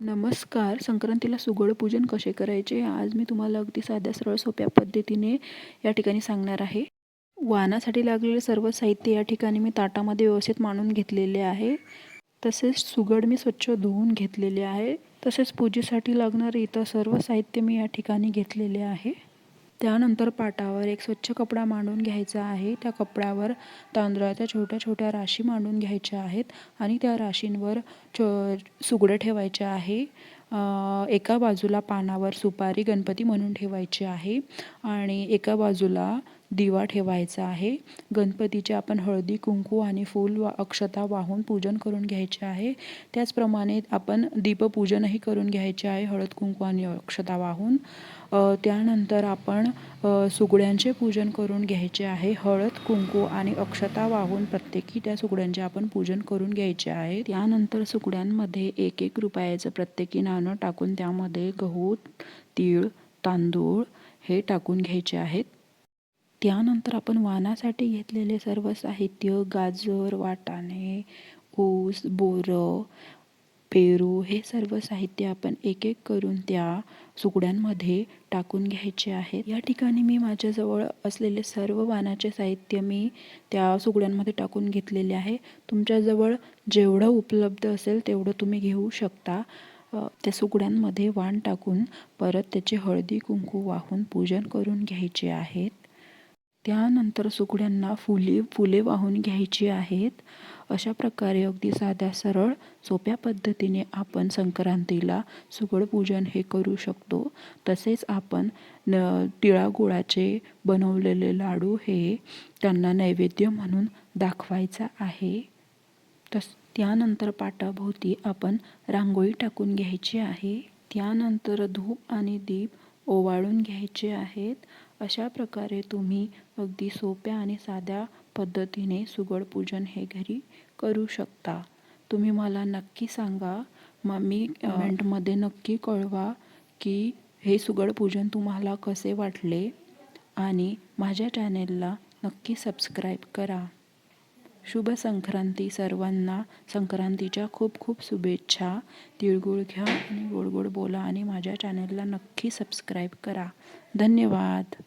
नमस्कार. संक्रांतीला सुगड पूजन कसे करायचे? आज मी तुम्हाला अगदी साध्या सरळ सोप्या पद्धतीने या ठिकाणी सांगणार आहे. वाहनासाठी लागलेले सर्व साहित्य या ठिकाणी मी ताटामध्ये व्यवस्थित मांडून घेतलेले आहे. तसेच सुगड मी स्वच्छ धुवून घेतलेले आहे. तसेच पूजेसाठी लागणारे इतर सर्व साहित्य मी या ठिकाणी घेतलेले आहे. त्यानंतर पाटावर एक स्वच्छ कपडा मांडून घ्यायचा आहे. त्या कपड्यावर तांदळाच्या छोट्या छोट्या राशी मांडून घ्यायच्या आहेत आणि त्या राशींवर च सुगडं ठेवायचे आहे. एका बाजूला पानावर सुपारी गणपती म्हणून ठेवायची आहे आणि एका बाजूला दिवा ठेवायचा आहे. गणपतीचे आपण हळदी कुंकू आणि फूल वा अक्षता वाहून पूजन करून घ्यायचे आहे. त्याचप्रमाणे आपण दीपपूजनही करून घ्यायचे आहे हळद कुंकू आणि अक्षता वाहून. त्यानंतर आपण सुगड्यांचे पूजन करून घ्यायचे आहे. हळद कुंकू आणि अक्षता वाहून प्रत्येकी त्या सुगड्यांचे आपण पूजन करून घ्यायचे आहे. त्यानंतर सुगड्यांमध्ये एक एक रुपयाचं प्रत्येकी नाणं टाकून त्यामध्ये गहू तीळ तांदूळ हे टाकून घ्यायचे आहेत. त्यानंतर आपण वाणासाठी घेतलेले सर्व साहित्य गाजर वाटाणे ऊस बोरं पेरू हे सर्व साहित्य आपण एक एक करून त्या सुकड्यांमध्ये टाकून घ्यायचे आहेत. या ठिकाणी मी माझ्याजवळ असलेले सर्व वाणाचे साहित्य मी त्या सुकड्यांमध्ये टाकून घेतलेले आहे. तुमच्याजवळ जेवढं उपलब्ध असेल तेवढं तुम्ही घेऊ शकता. त्या सुकड्यांमध्ये वाण टाकून परत त्याचे हळदी कुंकू वाहून पूजन करून घ्यायचे आहेत. त्यानंतर सुकड्यांना फुले फुले वाहून घ्यायची आहेत. अशा प्रकारे अगदी साध्या सरळ सोप्या पद्धतीने आपण संक्रांतीला सुगड पूजन हे करू शकतो. तसेच आपण न तिळागुळाचे बनवलेले लाडू हे त्यांना नैवेद्य म्हणून दाखवायचा आहे. तस त्यानंतर पाटाभोवती आपण रांगोळी टाकून घ्यायची आहे. त्यानंतर धूप आणि दीप ओवाळून घ्यायचे आहेत. अशा प्रकारे तुम्ही अगदी सोप्या आणि साध्या पद्धतीने सुगड पूजन हे घरी करू शकता. तुम्ही मला नक्की सांगा मग मी कमेंटमध्ये नक्की कळवा की हे सुगड पूजन तुम्हाला कसे वाटले आणि माझ्या चॅनेलला नक्की सबस्क्राईब करा. शुभ संक्रांती सर्वांना संक्रांतीच्या खूप खूप शुभेच्छा. तिळगुळ घ्या आणि गोड गोड बोला आणि माझ्या चॅनलला नक्की सबस्क्राईब करा. धन्यवाद.